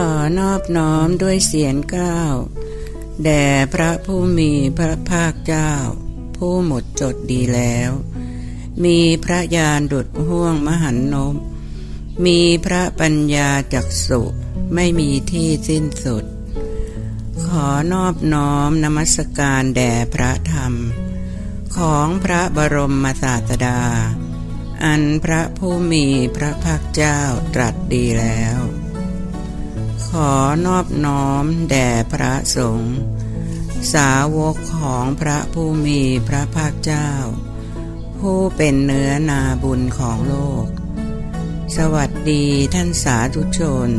ขอนอบน้อมด้วยเสียงกล้าวแด่พระผู้มีพระภาคเจ้า ผู้หมดจดดีแล้ว มีพระญาณดุดห่วงมหันนบมีพระปัญญาจักสุไม่มีที่สิ้นสุด ขอนอบน้อมนมัสการแด่พระธรรม ของพระบรมศาสดา อันพระผู้มีพระภาคเจ้าตรัสดีแล้ว ขอนอบน้อมแด่พระสงฆ์สาวกของพระผู้มีพระภาคเจ้า ผู้เป็นเนื้อนาบุญของโลก สวัสดีท่านสาธุชน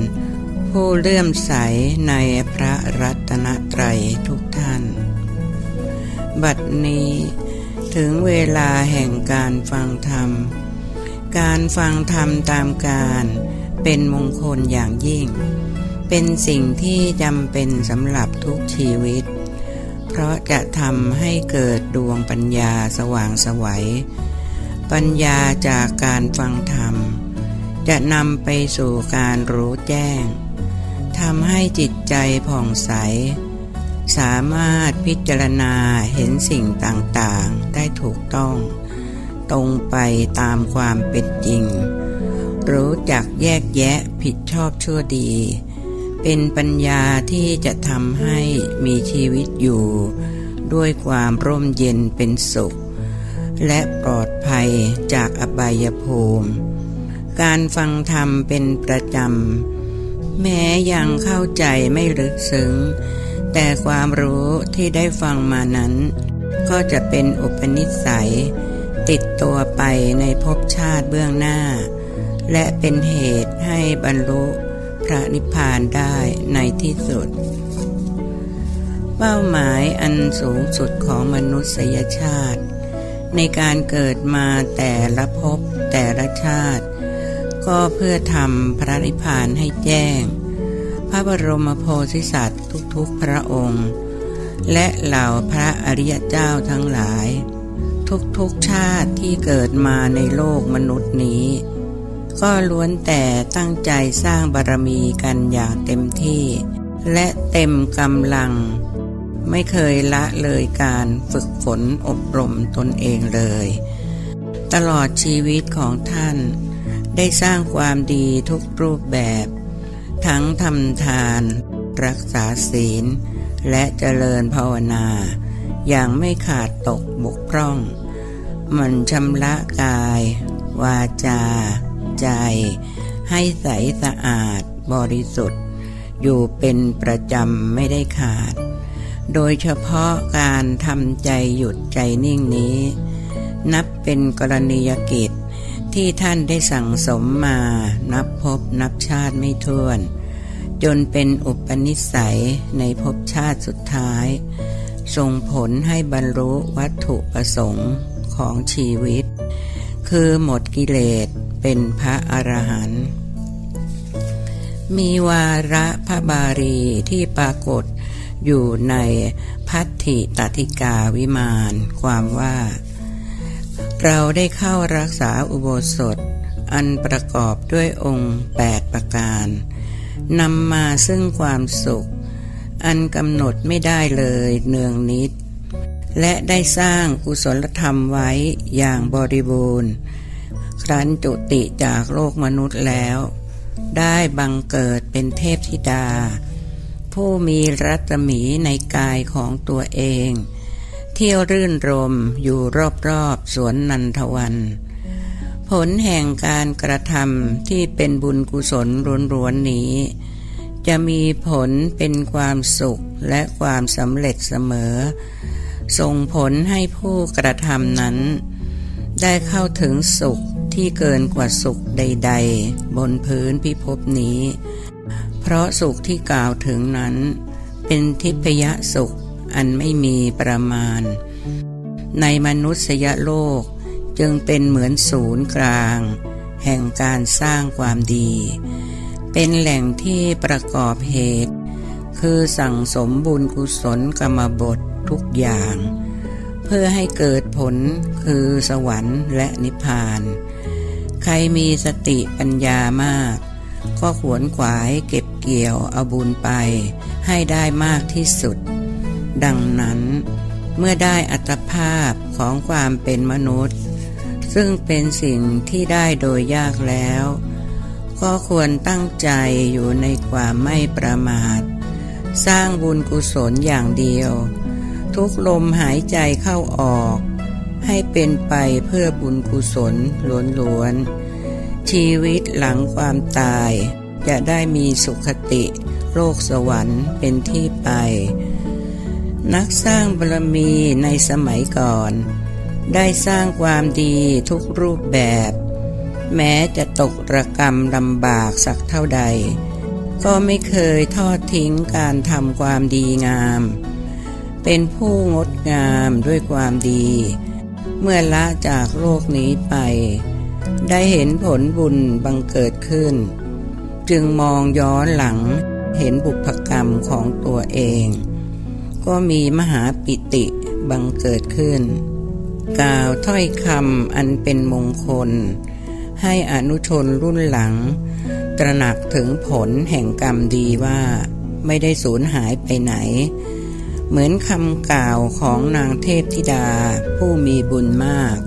ผู้เลื่อมใสในพระรัตนตรัยทุกท่าน บัดนี้ถึงเวลาแห่งการฟังธรรม การฟังธรรมตามการเป็นมงคลอย่างยิ่ง เป็นสิ่งที่จำเป็นสำหรับทุกชีวิต เพราะจะทำให้เกิดดวงปัญญาสว่างสวัย ปัญญาจากการฟังธรรม จะนำไปสู่การรู้แจ้งทำให้จิตใจผ่องใส สามารถพิจารณาเห็นสิ่งต่างๆ ได้ถูกต้อง ตรงไปตามความเป็นจริง รู้จักแยกแยะผิดชอบชั่วดี เป็นปัญญาที่จะทำให้มีชีวิตอยู่ ด้วยความร่มเย็นเป็นสุข และปลอดภัยจากอบายภูมิ การฟังธรรมเป็นประจำ แม้ยังเข้าใจไม่ลึกซึ้ง แต่ความรู้ที่ได้ฟังมานั้น ก็จะเป็นอุปนิสัย ติดตัวไปในภพชาติเบื้องหน้า และเป็นเหตุให้บรรลุ พระนิพพานได้ในที่สุด เป้าหมายอันสูงสุดของมนุษยชาติ ในการเกิดมาแต่ละภพแต่ละชาติ ก็เพื่อทำพระนิพพานให้แจ้ง พระบรมโพธิสัตว์ทุกๆพระองค์ และเหล่าพระอริยเจ้าทั้งหลาย ทุกๆชาติที่เกิดมาในโลกมนุษย์นี้ ก็ล้วนแต่ตั้งใจสร้างบารมีกันอย่างเต็มที่ และเต็มกำลัง ไม่เคยละเลยการฝึกฝนอบรมตนเองเลย ตลอดชีวิตของท่าน ได้สร้างความดีทุกรูปแบบ ทั้งทำทาน รักษาศีล และเจริญภาวนา อย่างไม่ขาดตกบกพร่อง มันชำระกาย วาจา ใจ ให้ใสสะอาดบริสุทธิ์ อยู่เป็นประจำไม่ได้ขาด โดยเฉพาะการทำใจหยุดใจนิ่งนี้ นับเป็นกรณียกิจที่ท่านได้สั่งสมมานับพบนับชาติไม่ถ้วน จนเป็นอุปนิสัยในภพชาติสุดท้ายส่งผลให้บรรลุวัตถุประสงค์ของชีวิต คือหมดกิเลส เป็นพระอรหันต์มีวาระพระบาลีที่ปรากฏอยู่ในพัทธิตติกาวิมานความว่า เราได้เข้ารักษาอุโบสถ อันประกอบด้วยองค์แปดประการนำมาซึ่งความสุข อันกำหนดไม่ได้เลยเนืองนิด และได้สร้างกุศลธรรมไว้อย่างบริบูรณ์ ครั้นจุติจากโลกมนุษย์แล้ว ได้บังเกิดเป็นเทพธิดา ผู้มีรัตมีในกายของตัวเอง เที่ยวรื่นรมอยู่รอบๆสวนนันทวัน ผลแห่งการกระทำที่เป็นบุญกุศลล้วนๆนี้ จะมีผลเป็นความสุขและความสำเร็จเสมอ ส่งผลให้ผู้กระทำนั้นได้เข้าถึงสุข ที่เกินกว่าสุขใด ๆ บนพื้นพิภพนี้ เพราะสุขที่กล่าวถึงนั้น เป็นทิพยสุขอันไม่มีประมาณ ในมนุษยโลกจึงเป็นเหมือนศูนย์กลาง แห่งการสร้างความดี เป็นแหล่งที่ประกอบเหตุ คือสั่งสมบุญกุศลกรรมบททุกอย่าง เพื่อให้เกิดผลคือสวรรค์และนิพพาน ใครมีสติปัญญามาก ก็ขวนขวายเก็บเกี่ยวเอาบุญไป ให้ได้มากที่สุด ดังนั้น เมื่อได้อัตภาพของความเป็นมนุษย์ ซึ่งเป็นสิ่งที่ได้โดยยากแล้ว ก็ควรตั้งใจอยู่ในความไม่ประมาท สร้างบุญกุศลอย่างเดียว ทุกลมหายใจเข้าออก ให้เป็นไปเพื่อบุญกุศลล้วนๆ ชีวิตหลังความตาย จะได้มีสุขติโลกสวรรค์เป็นที่ไป นักสร้างบารมีในสมัยก่อน ได้สร้างความดีทุกรูปแบบ แม้จะตกระกรรมลำบากสักเท่าใด ก็ไม่เคยทอดทิ้งการทำความดีงาม เป็นผู้งดงามด้วยความดี เมื่อละจากโลกนี้ไป ได้เห็นผลบุญบังเกิดขึ้น จึงมองย้อนหลังเห็นบุพกรรมของตัวเอง ก็มีมหาปิติบังเกิดขึ้น กล่าวถ้อยคำอันเป็นมงคล ให้อนุชนรุ่นหลัง ตระหนักถึงผลแห่งกรรมดีว่าไม่ได้สูญหายไปไหน เหมือนคำกล่าวของนางเทพธิดาผู้มีบุญมาก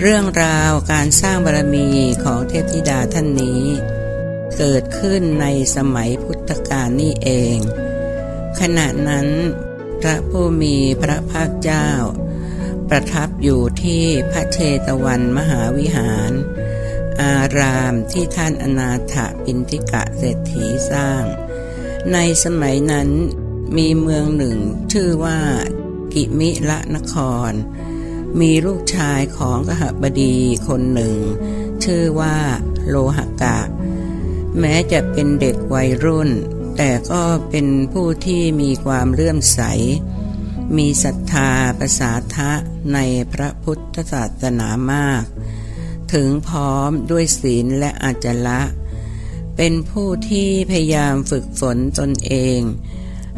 เรื่องราวการสร้างบารมีของเทพธิดาท่านนี้ เกิดขึ้นในสมัยพุทธกาลนี่เอง ขณะนั้น พระผู้มีพระภาคเจ้า ประทับอยู่ที่พระเชตวันมหาวิหาร อารามที่ท่านอนาถปินทิกะเศรษฐีสร้าง ในสมัยนั้น มีเมืองหนึ่ง ชื่อว่ากิมิละนคร มีลูกชายของกหบดีคนหนึ่ง ชื่อว่าโลหกะ แม้จะเป็นเด็กวัยรุ่น แต่ก็เป็นผู้ที่มีความเลื่อมใส มีศรัทธาประสาทะในพระพุทธศาสนามาก ถึงพร้อมด้วยศีลและอาจละ เป็นผู้ที่พยายามฝึกฝนตนเอง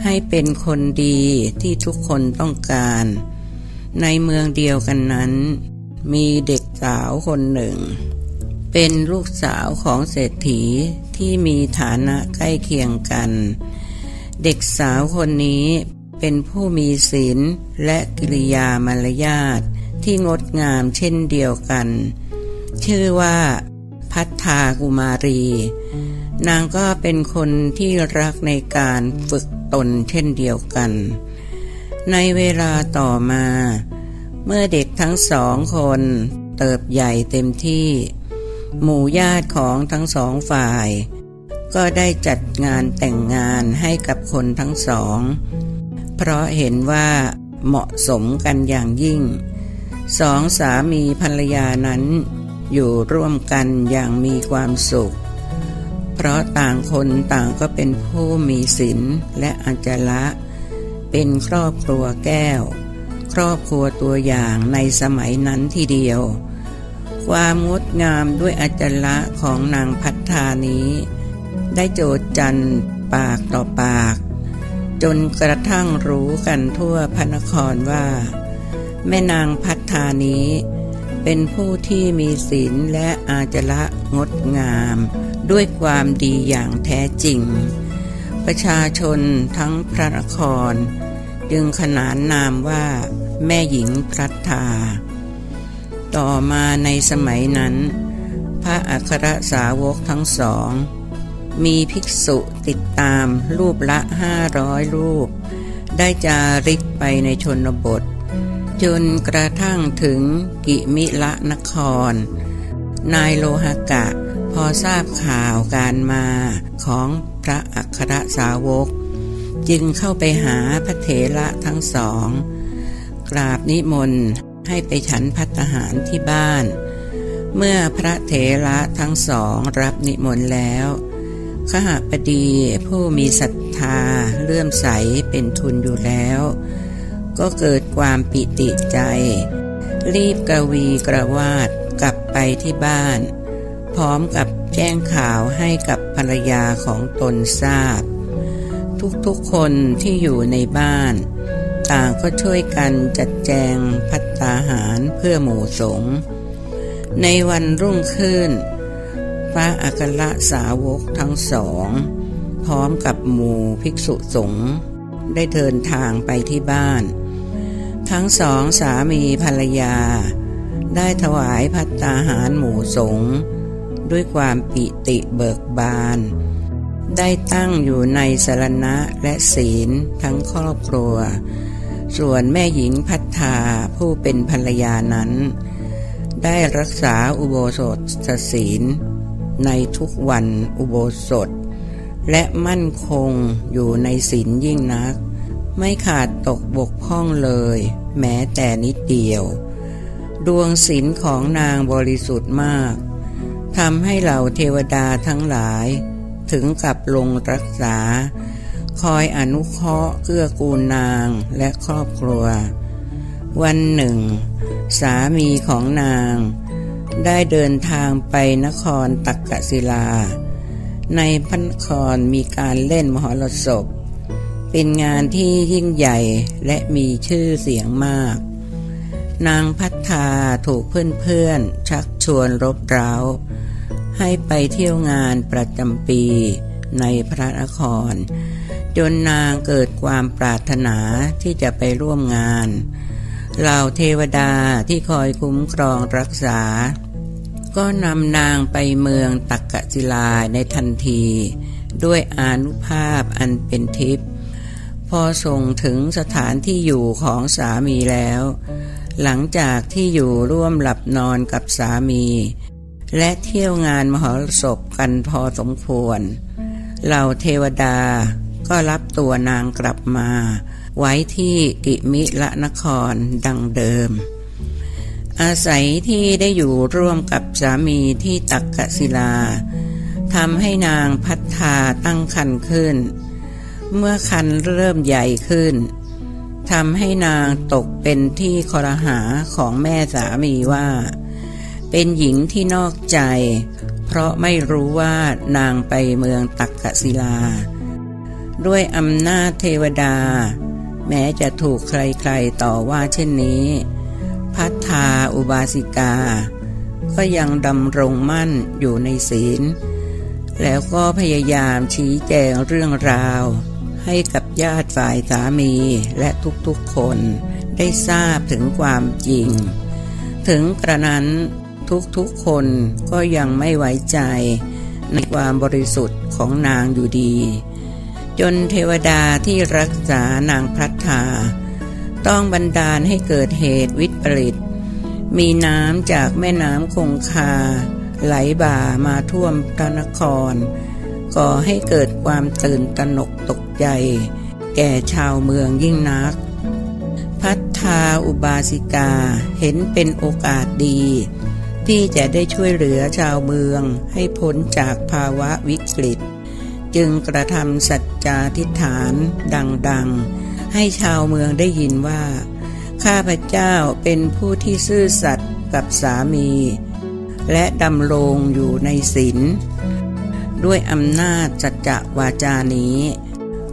ให้เป็นคนดีที่ทุกคนต้องการ ในเมืองเดียวกันนั้น มีเด็กสาวคนหนึ่ง เป็นลูกสาวของเศรษฐีที่มีฐานะใกล้เคียงกัน เด็กสาวคนนี้เป็นผู้มีศีลและกิริยามารยาทที่งดงามเช่นเดียวกัน ชื่อว่าพัฒากุมารี นางก็เป็นคนที่รักในการฝึกตนเช่นเดียวกัน ในเวลาต่อมา เมื่อเด็กทั้งสองคนเติบใหญ่เต็มที่ หมู่ญาติของทั้งสองฝ่าย ก็ได้จัดงานแต่งงานให้กับคนทั้งสอง เพราะเห็นว่าเหมาะสมกันอย่างยิ่ง สองสามีภรรยานั้นอยู่ร่วมกันอย่างมีความสุข เพราะต่างคนต่างก็เป็นผู้มีศีลและอัจจละเป็นครอบครัวแก้ว ครอบครัวตัวอย่างในสมัยนั้นทีเดียว ความงดงามด้วยอัจจละของนางพัฒธานี้ ได้โจดจันปากต่อปาก จนกระทั่งรู้กันทั่วพระนครว่า แม่นางพัฒธานี้ เป็นผู้ที่มีศีลและอาจละงดงาม ด้วยความดีอย่างแท้จริง ประชาชนทั้งพระนคร จึงขนานนามว่าแม่หญิงพัฒธา ต่อมาในสมัยนั้น พระอัครสาวกทั้งสอง มีภิกษุติดตามรูปละห้าร้อยรูป ได้จาริกไปในชนบท จนกระทั่งถึงกิมิละนคร นายโลหกะ พอทราบข่าวการมาของพระอัครสาวก จึงเข้าไปหาพระเถระทั้งสอง กราบนิมนต์ให้ไปฉันพัตตาหารที่บ้าน เมื่อพระเถระทั้งสองรับนิมนต์แล้วขหบดีผู้มีศรัทธาเลื่อมใสเป็นทุนอยู่แล้ว ก็เกิดความปิติใจ รีบกระวีกระวาดกลับไปที่บ้าน พร้อมกับแจ้งข่าวให้กับภรรยาของตนทราบ ทุกๆคนที่อยู่ในบ้าน ต่างก็ช่วยกันจัดแจงพัตตาหารเพื่อหมู่สงฆ์ในวันรุ่งขึ้นพพระอัครสาวกทั้งสอง พร้อมกับหมู่ภิกษุสงฆ์ได้เดินทางไปที่บ้าน ทั้งสองสามีภรรยา ได้ถวายพัตตาหารหมู่สงด้วยความปิติเบิกบาน ได้ตั้งอยู่ในสรณะและศีลทั้งครอบครัว ส่วนแม่หญิงพัฒธาผู้เป็นภรรยานั้น ได้รักษาอุโบสถศีล ในทุกวันอุโบสถ และมั่นคงอยู่ในศีลยิ่งนัก ไม่ขาดตกบกพร่องเลย แม้แต่นิดเดียว ดวงศีลของนางบริสุทธิ์มากทำให้เหล่าเทวดาทั้งหลาย ถึงกับลงรักษา คอยอนุเคราะห์เกื้อกูลนางและครอบครัว วันหนึ่ง สามีของนาง ได้เดินทางไปนครตักกศิลา ในพระนครมีการเล่นมหรสพ เป็นงานที่ยิ่งใหญ่และมีชื่อเสียงมาก นางพัฒนาถูกเพื่อนๆ ชักชวนรบเร้า ให้ไปเที่ยวงานประจำปีในพระนคร จนนางเกิดความปรารถนาที่จะไปร่วมงานเหล่าเทวดาที่คอยคุ้มครองรักษา ก็นำนางไปเมืองตักกศิลาในทันที ด้วยอานุภาพอันเป็นทิพย์ พอส่งถึงสถานที่อยู่ของสามีแล้ว หลังจากที่อยู่ร่วมหลับนอนกับสามี และเที่ยวงานมหรสพกันพอสมควร เหล่าเทวดาก็รับตัวนางกลับมา ไว้ที่กิมิละนครดังเดิม อาศัยที่ได้อยู่ร่วมกับสามีที่ตักกศิลาทำให้นางพัฒนาตั้งคันขึ้น เมื่อคันเริ่มใหญ่ขึ้นทำให้นางตกเป็นที่คอรหาของแม่สามีว่า เป็นหญิงที่นอกใจ เพราะไม่รู้ว่านางไปเมืองตักกศิลา ด้วยอำนาจเทวดา แม้จะถูกใครๆต่อว่าเช่นนี้ พัฒนาอุบาสิกา ก็ยังดำรงมั่นอยู่ในศีล แล้วก็พยายามชี้แจงเรื่องราว ให้กับญาติฝ่ายสามีและทุกๆคนได้ทราบถึงความจริง ถึงกระนั้นทุกๆคนก็ยังไม่ไว้ใจ ในความบริสุทธิ์ของนางอยู่ดี จนเทวดาที่รักษานางพัฒนาต้องบันดาลให้เกิดเหตุวิปริต มีน้ำจากแม่น้ำคงคา ไหลบ่ามาท่วมพระนคร ก่อให้เกิดความตื่นตระหนกตกใจ แก่ชาวเมืองยิ่งนัก พัฒนาอุบาสิกาเห็นเป็นโอกาสดี ที่จะได้ช่วยเหลือชาวเมืองให้พ้นจากภาวะวิกฤต จึงกระทำสัจจาธิฐานดังๆ ให้ชาวเมืองได้ยินว่า ข้าพเจ้าเป็นผู้ที่ซื่อสัตย์กับสามี และดำรงอยู่ในศีล ด้วยอำนาจจัจจะวาจานี้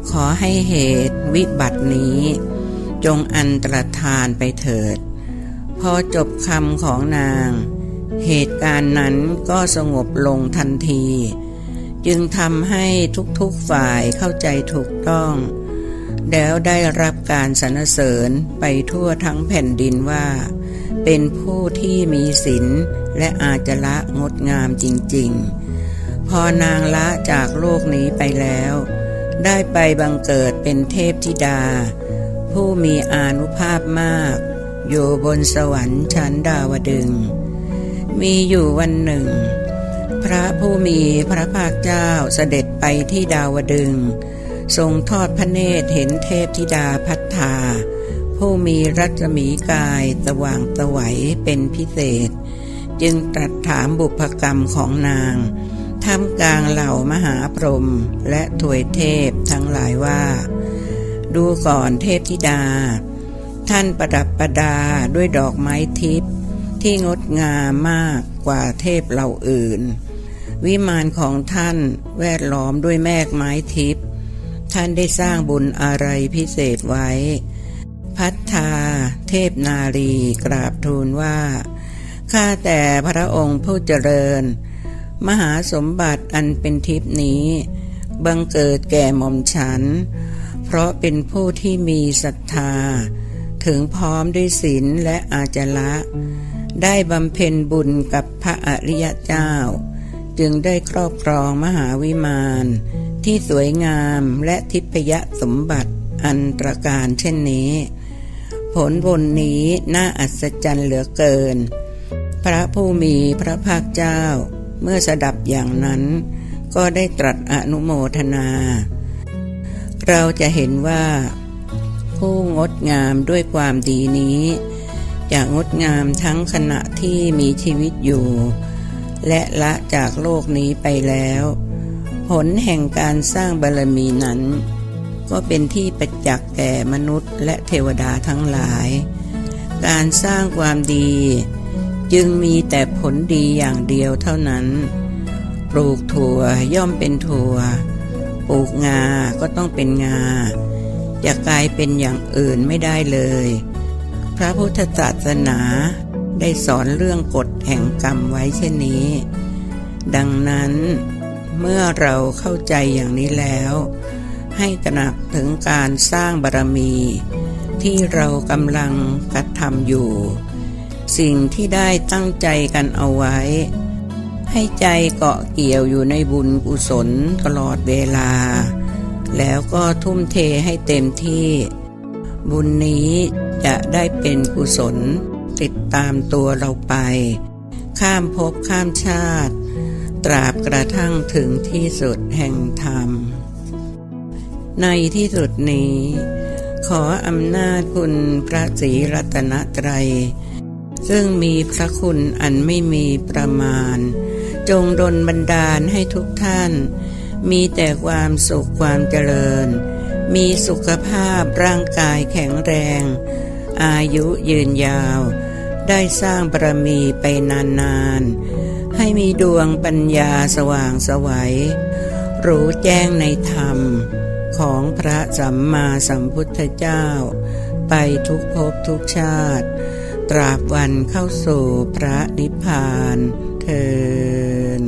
ขอให้เหตุวิบัตินี้ จงอันตรธานไปเถิด พอจบคำของนาง เหตุการณ์นั้นก็สงบลงทันที จึงทำให้ทุกๆฝ่ายเข้าใจถูกต้องแล้วได้รับการสรรเสริญไปทั่วทั้งแผ่นดินว่า เป็นผู้ที่มีศีลและอาจละงดงามจริง ๆ พอนางละจากโลกนี้ไปแล้ว ได้ไปบังเกิดเป็นเทพธิดา ผู้มีอานุภาพมาก อยู่บนสวรรค์ชั้นดาวดึง มีอยู่วันหนึ่ง พระผู้มีพระภาคเจ้าเสด็จไปที่ดาวดึง ทรงทอดพระเนตรเห็นเทพธิดาพัฒนาผู้มีรัศมีกายสว่างสวัยเป็นพิเศษ จึงตรัสถามบุพกรรมของนาง ท่ามกลางเหล่ามหาพรหมและถวยเทพทั้งหลายว่า ดูก่อนเทพธิดา ท่านประดับประดาด้วยดอกไม้ทิพย์ที่งดงามมากกว่าเทพเหล่าอื่น วิมานของท่านแวดล้อมด้วยแมกไม้ทิพย์ท่านได้สร้างบุญอะไรพิเศษไว้ พัฒธาเทพนารีกราบทูลว่า ข้าแต่พระองค์ผู้เจริญ มหาสมบัติอันเป็นทิพนี้ บังเกิดแก่หม่อมฉัน เพราะเป็นผู้ที่มีศรัทธา ถึงพร้อมด้วยศีลและอาจละ ได้บำเพ็ญบุญกับพระอริยเจ้า จึงได้ครอบครองมหาวิมานที่สวยงามและทิพยสมบัติอันตรการเช่นนี้ ผลบุญนี้น่าอัศจรรย์เหลือเกิน พระผู้มีพระภาคเจ้า เมื่อสดับอย่างนั้น ก็ได้ตรัสอนุโมทนา เราจะเห็นว่า ผู้งดงามด้วยความดีนี้จะงดงามทั้งขณะที่มีชีวิตอยู่ และละจากโลกนี้ไปแล้ว ผลแห่งการสร้างบารมีนั้น ก็เป็นที่ประจักษ์แก่มนุษย์และเทวดาทั้งหลาย การสร้างความดี จึงมีแต่ผลดีอย่างเดียวเท่านั้น ปลูกถั่วย่อมเป็นถั่ว ปลูกงา ก็ต้องเป็นงา จะกลายเป็นอย่างอื่นไม่ได้เลย พระพุทธศาสนาได้สอนเรื่องกฎแห่งกรรมไว้เช่นนี้ ดังนั้นเมื่อเราเข้าใจอย่างนี้แล้ว ให้ตระหนักถึงการสร้างบารมี ที่เรากำลังกระทำอยู่ สิ่งที่ได้ตั้งใจกันเอาไว้ ให้ใจเกาะเกี่ยวอยู่ในบุญกุศลตลอดเวลา แล้วก็ทุ่มเทให้เต็มที่ บุญนี้จะได้เป็นกุศลติดตามตัวเราไป ข้ามภพข้ามชาติ ตราบกระทั่งถึงที่สุดแห่งธรรม ในที่สุดนี้ ขออำนาจคุณพระศรีรัตนตรัย ซึ่งมีพระคุณอันไม่มีประมาณ จงดลบันดาลให้ทุกท่าน มีแต่ความสุขความเจริญ มีสุขภาพร่างกายแข็งแรง อายุยืนยาว ได้สร้างบารมีไปนานๆ ให้มีดวงปัญญาสว่างสวัย รู้แจ้งในธรรมของพระสัมมาสัมพุทธเจ้า ไปทุกภพทุกชาติ ตราบวันเข้าสู่พระนิพพานเทิน